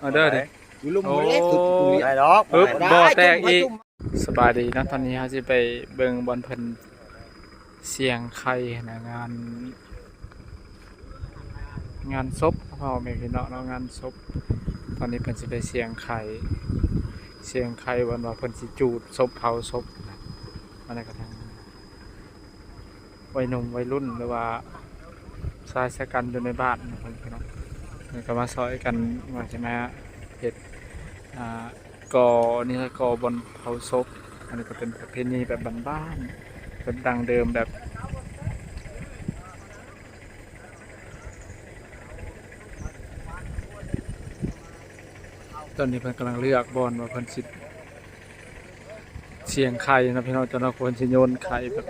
เอาเด้อดิอยู่ลุ่มโอ้เล็กสุดตรงนี้ได้ดอกปึ๊บได้บ่แตกจุ่มไว้อีกจุ่มสบายดีนะตอนนี้เฮาสิไปเบิ่งบอลเพิ่นเสียงไข่นะงาน งานศพพ่อแม่พี่น้องเนาะงานศพตอนนี้เพิ่นสิไปเสียงไข่เสียงไข่วันว่าเพิ่นสิจูดศพเผาศพนะอันนั้นก็ทางวัยหนุ่มวัยรุ่นหรือว่าชายชะกันอยู่ในบ้านนะเพิ่นพี่น้องเพิ่น ก็มาซอยกันว่าใช่ไหมฮะเฮ็ดกอนี่ละกอบนเผาศพอันนี้ก็เป็นประเพณีแบบบ้านๆแบบดังเดิมแบบตอนนี้เพิ่นกำลังเลือกบอลว่าเพิ่นสิเสียงไข่นะพี่น้องจนว่าคนสิโยนไข่แบบ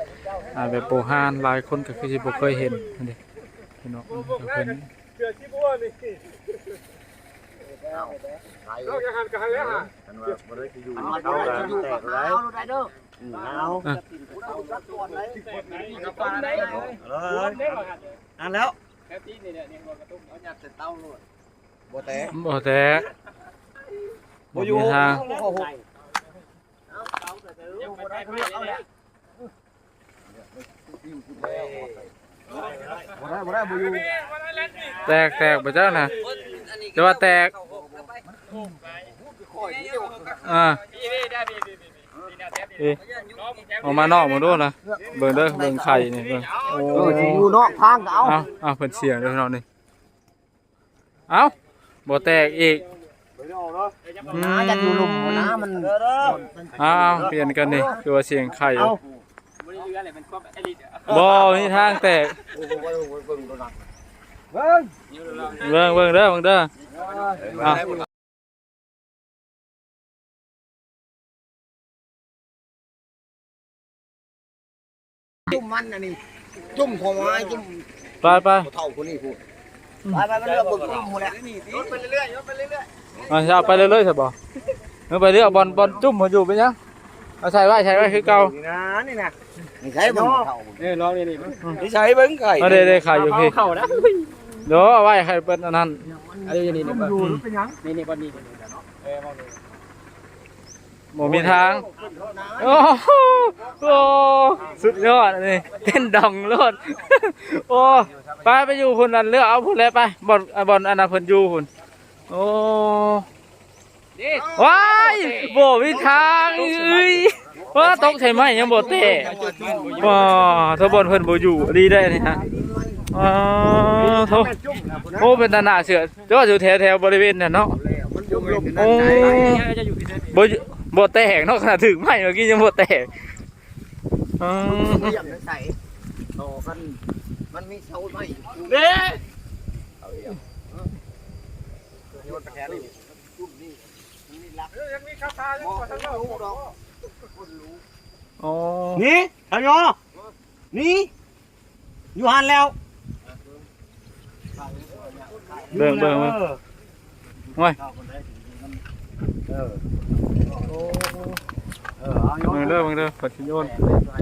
แบบโบราณหลายคนก็คือสิบ่เคยเห็นนั่นเด้พี่น้องเพิ่น เกือที่บัวนี่เราจะหันกันแล้วฮะมันว่าบ่ได้สิอยู่เอาเอาได้ได้อยู่แตกเอาได้ได้เด้ออืมเอาอะกับปลาได้เอาเลยอันแล้วแค่ตีนี่เนี่ยนี่หัวกระตุ้มเอาหยัดเสร็จเต้าโลดบ่แตกบ่แตกบ่มีทางยังไปได้ไม่ได้บ่ได้บ่ได้บ่อยู่แตกแตกบ่เจ้าน่ะแต่ว่าแตกอ่าพี่นี่ได้ดีดีดีดีแนวแท้ดีเอ๊ะน้องแท้ออกมานอกมาดูนะเบิ่งเด้อเบิ่งไข่นี่เบิ่งโอ้เออสิอยู่นอกทางก็เอาเอาเอาเพิ่นเสียงเด้อพี่น้องนี่เอ้าบ่แตกอีกอืมน้าจะอยู่ลุ่มบ่น้ามันอ้าวเปลี่ยนกันนี่คือว่าเสียงไข่ เอาบริเวณอะไรมันก็ไอ้ลิดบ่มีทางแตกโอ้โหเบิ่งเบิ่งตัวนั้นเบิ่งเบิ่งเด้อเบิ่งเด้ออะจุ่มมันอันนี้จุ่มของไม้จุ่มไปไปเท่าคนนี้พูดไปไปมันเลือกเบิ่งจุ่มหมดแล้วยไปเรื่อยๆไปเรื่อยอะจะเอาไปเรื่อยๆใช่บ่เออไปเรื่อยบอลบอลจุ่มมาอยู่เป็นยัง เอาใส่ไว้ใส่ไว้คือเก่านี่นะนี่นะไม่ใช่มันเท่าๆนี่ลองนี่นี่นี่ใช้เบิ่งไก่เอาได้ได้ไข่อยู่พี่เข้านะเดี๋ยวเอาไว้ไข่เป็นอันนั้นอันนี้นี่นี่นี่นี่บอลนี่เออมองนี่บ่มีทางโอ้โหโอ้สุดยอดอันนี่เต้นดองโลดโอ้ไปไปอยู่พุ่นนั่นเลือกเอาพุ่นเลยไปบอลอะบอลอันนั้นเพิ่นอยู่พุ่นโอ้นี่ ว้ายบ่มีทางเอ้ยว่าตกใช่ไหมยังบ่เตะว้าถ้าบอลเพิ่นบ่อยู่ดีได้นี่ฮะอ๋อโทโอ้เป็นตาหน้าเสือเจ้าอยู่แถวๆบริเวณนั่นเนาะโอ้จะอยู่ที่ไหนบ่อยู่บ่แตกเนาะขนาดถึงไหมเมื่อกี้ยังบ่แตกอืมต่อกันมันมีเสาไม้เด้ คาถายังมองกว่าทั้ทั้งงโลโลกกดอกคนรู้อ๋อนี่ทันยอนี่อยู่หันแล้วเบิ่งเบิ่งเบิ่งโอ้ยเออเออเอาโยเบิ่นงเด้อเบิ่งเด้อปัดสิโยน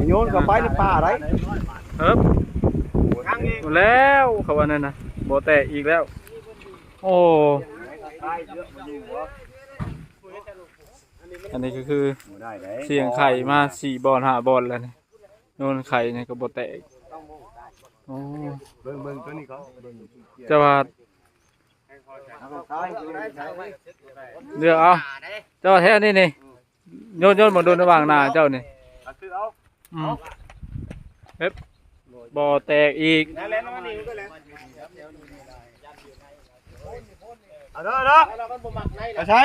โยนกับไปในป่าไรเอิบทางนี้หมดแล้วเขาว่านั่นน่ะบ่แตกอีกแล้ว โอ้ อันนี้ก็คือได้ได้เสียงไข่มาสี่บอลห้าบอลแล้วนี่โยนไข่เนี่ยก็บ่แตกโอ้เบิ่งเบิ่งตัวนี้ก่อนจะว่าใช่เลือกเอาเจ้าแท้นี่นี่โยนโยนมาโดนระหว่างหน้าเจ้านี่คือเอาอืมเอ๊บบ่แตกอีกแล้วแล้วนี่ก็แล้ว เอาเด้อเด้อเราก็บ่มักในเอาใช่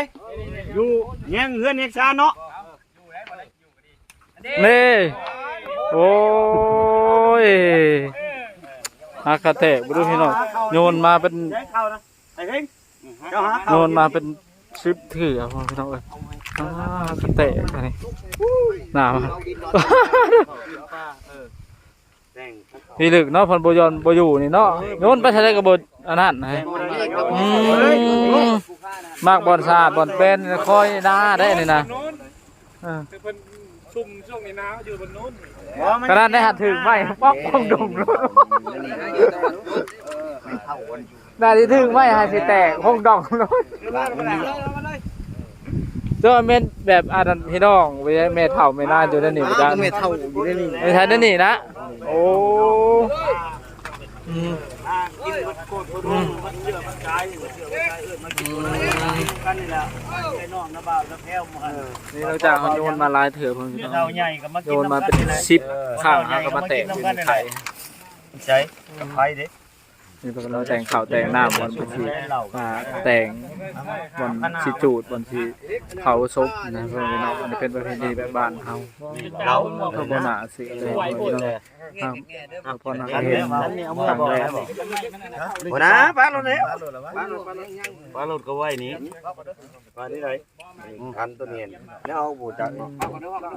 อยู่แง่งเฮือนแง่งซานเนาะนี่โอ้ยฮักกะแตกบ่รู้พี่น้องโยนมาเป็นใช้เข้านะไอ้เพ่งเจ้าหาโยเข้านมาเป็นชิปถือเอาพี่น้องเอ้ยอ่าแตกอันนี้หน้ามาเอาดินนอนแต่งพี่ลึกเนาะเพันบ่ยอนบ่อยู่นี่เนาะโยนไปทะเลก็บ่ อันนั้นให้อืมมากบอลสาดบอลเป็นคอยหน้าได้นี่นะนู้นเออคือเพิ่นซุ่มช่วงนี้นะอยู่บนนู้นกระดานได้หัดถึงไหมป๊อกป้องดงโลดไม่เท่ากันน่าที่ถึงไม่ให้สิแตกห้องดองรถเจ้าเม็ดแบบอาดันพี่น้องไว้ให้แม่เฒ่าแม่นานอยู่นั่นนี่บ่จ้าจ้าเมเท่าอยู่ได้นี่ไม่ทันนั่นนี่นะโอ้ อืมกินมันโคตรมันมันเชื่อมันกายเยอะมันกายเออมันกินกันนี่แหละไอ้น้องนะบ่าวนะแพ้วมันนี่นอกจาเขาโยนมาลายเถื่อเพิ่นพี่น้เราใหญ่กับมาโยกินนมาเป็นสิบข้างหาก็มาแตกเป็นไข่ใช่กับไผ่เด้ นี่เพิ่นเราแต่งข้าวแต่งหน้ำวันพิธีมาแต่งวันสิจูดวันทีเผาศพนะเพิ่นพี่น้องอันนี้เป็นประเพณีแบบบ้านเฮาเราเขาบ่น่าสิเลยพี่น้องครับเอาพอนักเรียนครั้งแรกหัวหน้าป้าเราเนี่ยป้าเราป้าเราป้าเราก็ไหวนี้ป้านี่ไรคันตัวเนียนแล้วเอาบูจักเนาะ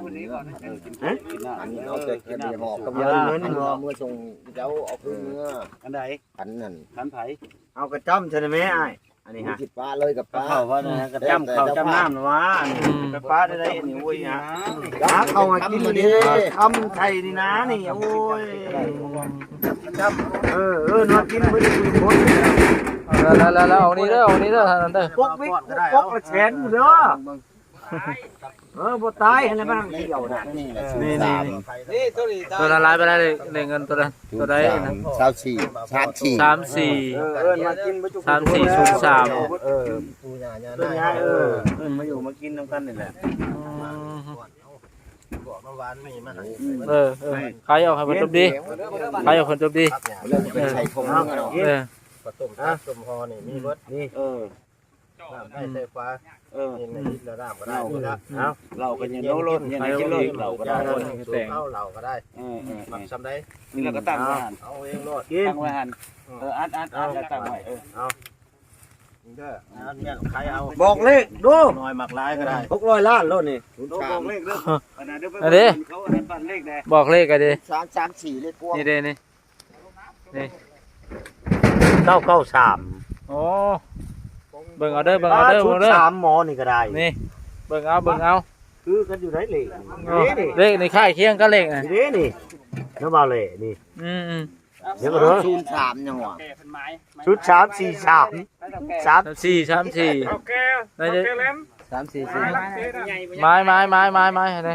อันนี้เอาแต่กินหอกกับเงิอะนเงินเมื่อเมื่อส่งเจ้าเอาเมื่ออันใดอันนั้นคันไผเอากระจ้ำใช่ไหมไอ้อันนี้ฮะคิดป้าเลยกับกระป้า เข้าว่านะกระจ้ำเข้าจ้ำน้ำนะวะกระป้าได้ได้อันนี้โอ้ยฮะหาเข้ามากินนี่ทำไทยนี่นะนี่โอ้ยจ้ำเออเออนอนกินไม่ได้คุยคนแล้วแล้วแล้วเอานี้เด้อเอานี้เด้อท่านนั้นเด้อ ปกวิกปกละแสนเด้อ เออบ่ตายอะไรบ้างเกี่ยวนะนี่แหละนี่นี่นี่ตัวละลายไปได้เลยในเงินตัวละตัวใดนะสามสี่สามสี่สามสี่สามสี่ศูนย์สามเออเป็นไงเออเออมาอยู่มากินน้ำกันนี่แหละเออเออใครเอาใครคนจบดีใครเอาคนจบดีเรื่องเป็นชัยธงเนาะเอออะสมพอนี่มีเบิดนี่เออ ได้ไฟฟ้าเออนี่นี่ระดับก็ได้นี่ละเอาเราก็ยังโลดยังใครกินเอาโลอีดกเราก็ได้ได้แต่งเข้าเราก็ได้เออมักซำได้นี่เราก็ตั้งไว้หันเอาเองโลดตั้งไว้หันเอออัดอัดอัดแล้วตั้งไว้เออเอาเด้ออันเนี่ยใครเอาบอกเลขดูน้อยมักหลายก็ได้600ล้านโลดนี่บอกเลขเด้ออันนั้นเด้อเขาอันนั้นปั้นเลขได้บอกเลขกันดิสามสามสี่เลยกลัวนี่เด้นี่นี่993โอ้ เบิ่งเอาเด้อเบิ่งเอาเด้อเบิ่งเอาเด้อสามหมอนี่ก็ได้ นี่เบิ่งเอาเบิ่งเอาคือกันอยู่ไหนเลยเออเลขในค่ายเคียงก็เลขอะนี่นี่น้ำมาเลยนี่ อืมอืมเดี๋ยวก็เด้อ ศูนย์สามยังหวะชุดสามสี่สามสามสามสี่สามสี่ได้เด้อสามสี่สี่ไม้ไม้ไม้ไม้ไม้อะไร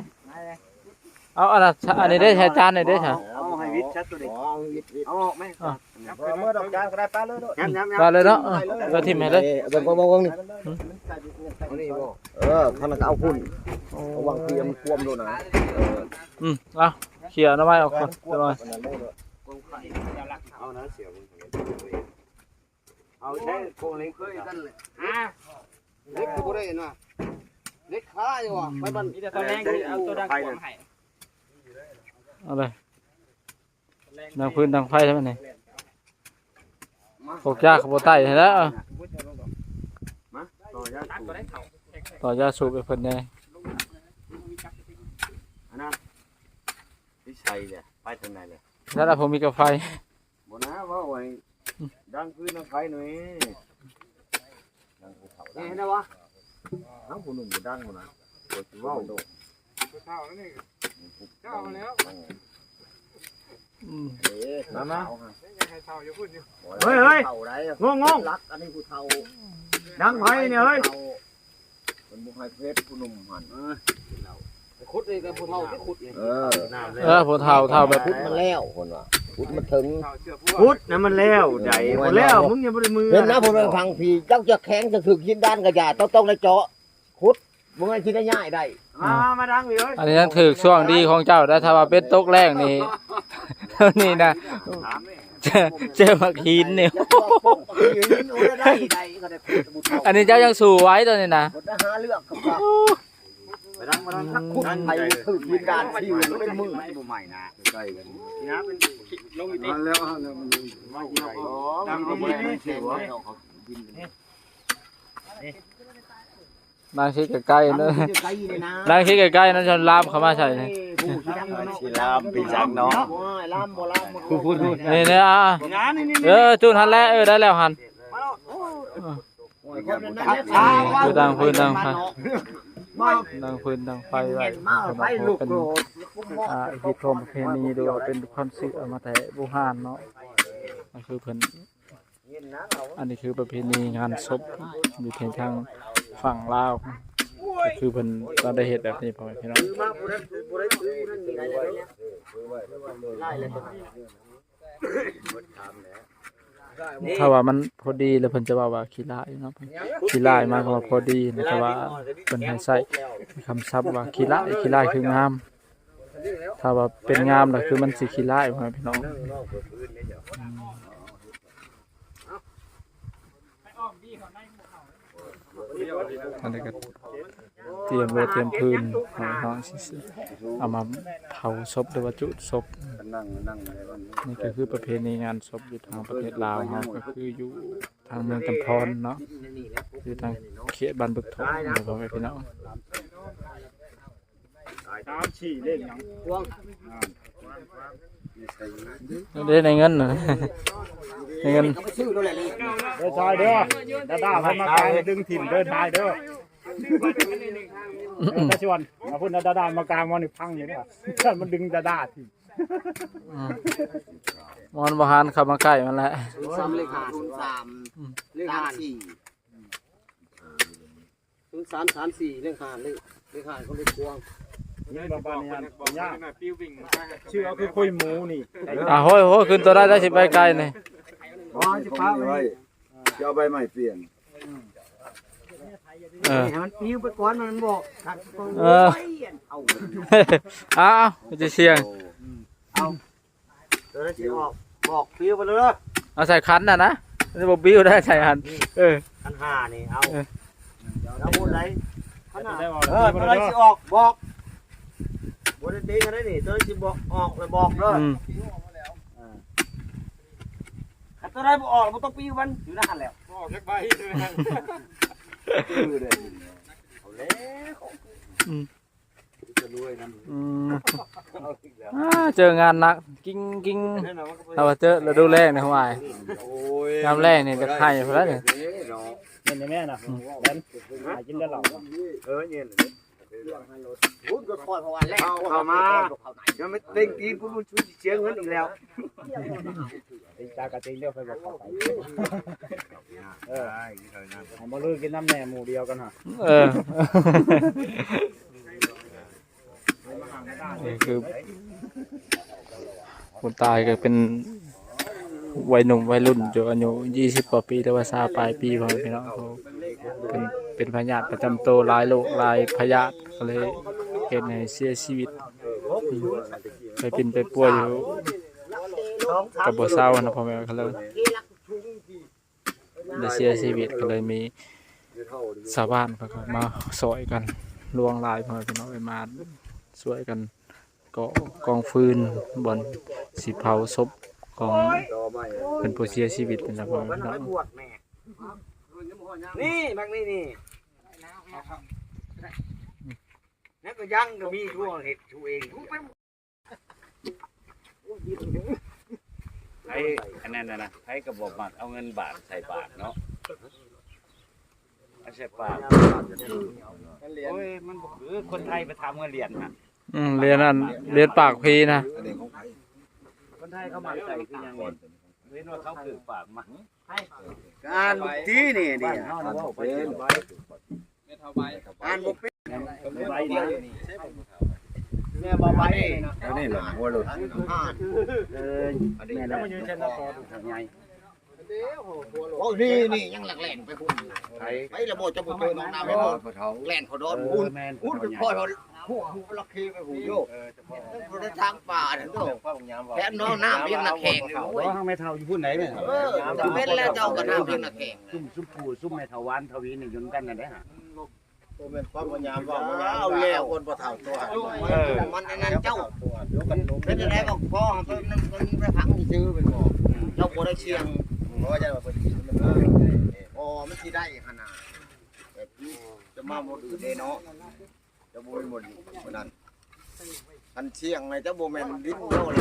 เอาอันนั้นอันนี้ได้ใช้จานนี่ได้ใช่เอาให้ วิทย์ชัดตัวนี้อ๋อวิทย์วิทย์เอาออกไหมเมื่อดอกจานก็ได้ป้าเลยด้วยย้ำย้ำก็เลยเนาะเออก็ทิมให้เลยเบิ่งเบิ่งเบิ่งนี่เออข้างนั้นเอาพุ่นระวังเตรียมควมดูนะอืมเอาเขี่ยหน้ำไม้ออกก่อนเดี๋ยวหน่อยเอานะเสียวเอาใช้โครงเล็กกันเลยเล็กก็บ่ได้นะเล็กขาอยู่ว่ะไปบันตอนแรกเอาตัวดังกวางให้เอาเลย ดังพื้นดังไฟใช่ไหมนี่พวกยาขบไตเห็นแล้วมาต่อยาสูบต่อยาสูบไปเพิ่นแน่ที่ใส่เลยไปทางไหนเลยแล้วล่ะผมมีกาไฟบนะว่าไว้ดังพื้นดังไฟหน่อยดังภูเขาได้นะวะน้ำผู้หนุ่มดังหมดนะปวดว่าโดอืม มามาเฮ้ยเฮ้ยเท่าไรงงงรักอันนี้ผู้เท่าดังไฟเนี่ยเฮ้ยมันบุกให้เพชรผู้หนุ่มหันขุดเลยกับผู้เฒ่าที่ขุดเลยเออเออผมเท่าเท่าแบบพุทธมันแล้วคนว่ะพุทธมันถึงพุทธนะมันแล้วใหญ่หมดแล้วมึงยังไม่ได้มือเห็นนะผมไปฟังพี่เจ้าจะแข็งจะถึกยินด้านกระยาต้องต้องได้เจาะคุดมึงให้คิดได้ง่ายได้มามาดังเลยอันนี้ยังถือช่วงดีของเจ้าได้ถ้าว่าเป็นตกแรกนี่ นี่นะเจอเจอมาขีนนี่ได้ได้ก็ได้คุดบุตรอันนี้เจ้ายังสู่ไว้ตัวนี้นะบุตรหาเรื่องกับเขาไปดังมาดังทักคุดไปถึกยินด้านที่เป็นมือบ่ใหม่นะใกล้กันนี่นะเป็นลงอีกทีแล้วแล้วมันมาเกี่ยวดังดีนี่เสียวนางชี้ใกล้ๆเนอะไกลเลยนะนางชี้ใกล้ๆนั่นฉันลามเข้ามาใส่นี่ชีลามปีจังเนาะลามบ่ลามพูดพูดพูดนี่เนี่ยอะงานนี่นี่เออจูนหันแล้วเออได้แล้วหันคือดังพื้นดังไฟดังพื้นดังไฟไว้มาไฟลูกเป็นโกรธอ่าพิธีประเพณีหรือว่าเป็นความเชื่อมาแต่โบราณเนาะก็คือเพิ่นเย็นนะเราอันนี้คือประเพณีงานศพอยู่ทางทาง ฝั่งลาวก็คือเพิ่นเราได้เฮ็ดแบบนี้พ่อแม่พี่น้องถ้าว่ามันพอดีแล้วเพิ่นจะว่าว่าขี้ร้ายเนาะขี้ร้ายมากกว่าพอดีนะแต่ว่าเพิ่นให้ใช้คำศัพท์ว่าขี้ร้ายขี้ร้ายคืองาม ถ้าว่าเป็นงามล่ะคือมันสิขี้ร้ายพ่อแม่พี่น้อง อันนี้ก็เตรียมรถเตรียมพื้นห้น้องสิเอามาเผาศพหรือว่าจุศพนี่ก็คือประเพณีงานศพอยู่ทางประเทศลาวเฮาก็คืออยู่ทางเมืองกำพรเนาะอยู่ทางเขตบ้านบึกทองเดี๋ยวพ่อแม่พี่น้องสามสี่เล่นยัง ได้ในเงินน่ะในเงินเขาไปซื้อแล้วแหละนี่เด้อชายเด้อดาด้าเขามากลางดึงถิ่นเด้อชายเด้อตาชวนมาพูดดาด้ามากลางวันนี้พังอยู่เนี่ยท่านมันดึงดาด้าถิ่นอืมมอนบ่หานเข้ามาใกล้มันแหละสามเลขห้าศูนย์สามเลขห้าสี่ศูนย์สามสามสี่เลขห้าเลขเลขห้าเขาเลขกวาง นี่บางปานนี่ยากชื่อเขาคือคุยหมูนี่อะโหยโหยขึ้นตัวได้ได้สิไปไกลนี่อ๋อจะพาไปจะเอาใบใหม่เปลี่ยนเออมันปิ้วไปก่อนมันบอกขัดตรงเออเอาอ้าวจะเสียงเดี๋ยวจะออกบอกปิ้วไปเลยเอาใส่คันน่ะนะจะบ่บิ้วได้ใส่หันเออขันห้านี่เอาเออแล้วพูดไรขนาดเออตัวไหนสิออกบอก บนตีกันได้นี่ตัวไหนสิบอกออกเลยบอกเลยอืมถ้าตัวไหนบอกออกมันต้องปิ้วมันอยู่นั่นแหละอืมอ่าเจองานหนักกิ้งกิ้งถ้าว่าเจอแล้วดูแลในห้องอ้ายยามแรกนี่จะไข่พุ่นแล้วนี่เห็นไหมนะแบนหากินได้หรอ เออเนี่ย พูดก็คอยเพราะวันแรกเข้ามายังไม่เต็งตีพูดช่วยเชียงเงินอีกแล้วตีจากระติงเรียกไปบอกเขาไปเออเอามาลือกินน้ำแหน่หมูเดียวกันฮะเออนี่คือคนตายก็เป็น วัยหนุ่มวัยรุ่นอยู่อายุยี่สิบกว่าปีแต่ว่าซาปลายปีพอพี่น้องเขาเป็นเป็นพยาธิประจำตัวหลายโรคหลายพยาธิก็เลยเห็นให้เสียชีวิตไปเป็นไปป่วยอยู่กับบ่เศร้านะพ่อแม่เขาเลยได้เสียชีวิตก็เลยมีชาวบ้านเขาก็มาซอยกันลวงลายพ่อพี่น้องไปมาช่วยกันก่อกองฟืนบนสิเผาศพ ของเป็นผู้เสียชีวิตนะพ่อแม่มันพี่น้อไม่งบวชแม่ นี่บางนี่นี่นั่นก็ยังก็มีช่วงเห็ดชูเองทุกไปไอ้อันนั้นนะนะไอ้กระบอกหมักเอาเงินบาทใส่บาทเนาะเอาใส่บาทโอ้ยมันบอกคือคนไทยไปทำเงินเหรียญนะอืมเรียนอันเรียนปากพีนะอันนี้ของไผ คนไทยเขาหมักใส่คือยังไงเว้นว่าเขาคือปากมาการที่นี่นี่อันเป็นอ่านบ่เป็นใบเดียวแม่บ่ไปอันนี้หลังหัวหลุดอ่านเออแม่แล้วยืนเช่นนั้นพอทำไง โอ้นี่นี่ยังหลักแหลนไปพุ่นไประบบจะบ่เจอน้องน้ำไปบ่พอเท้าแหลนเขาโดนเอพุ่นอแม่นพุ่นเป็นพ่อเขาผู้ผู้ลักคีไปหูโยกเขาได้ทางป่าเด้อแถมน้องน้ำเลี้ยงนักแข่งนี่โอ้ยว่าข้างแม่เท่าอยู่พูดไหนแม่เท่าเออจะเป็นแล้วเจ้าก็น้ำเลี้ยงนักแข่งซุ่มซุ่มปูซุ่มแม่เท่าวันเท่าวีนี่ยนกันนั่นได้ฮะเป็นความพยายามว่าเอาแล้วคนพอเท่าตัวมันอันนั้นเจ้าเป็นอะไรบอกพ่อเพิ่นมันมันไปพังซื้อเป็นบ่เจ้าบ่ได้เชียงเพ ราะว่าจะมาเป็นอ๋อมันสิได้ขนาดแต่พี่จะมาหมดอื่นเด้เนาะจะบ่หมดคนนั้นอันเชียงไงจ้าบ่แมนดิ้นเจ้าเลย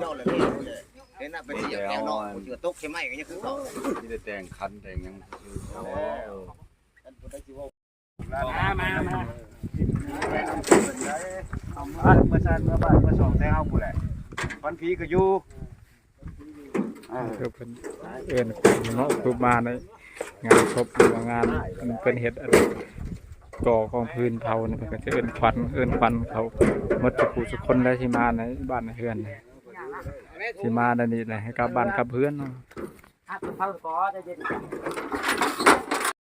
เจ้าเลยเลยเห็นน่ะเป็นเสียงแก้วนาะเชื่อตกใช่ไหมก็ยังคือเขาที่ได้แต่งคันแต่งยังท่านบ่ได้สิว่ามามามาเอามาเมื่อชันเมื่อบ้านเมื่อสองแท้เอาผู้แหละวันพีก็อยู่ คือเป็นเอิ้นเนาะคือมาในงานศพหรือว่างานมันเป็นเห็ดอะไรก่อของพื้นเผานี่เพิ่นก็จะเอิ้นควันเอิ้นควันเขามดทุกผู้ทุกคนได้ที่มาในบ้านเฮือนนี่ที่มาในนี้เละให้กลับบ้านกลับเฮือนเนาะ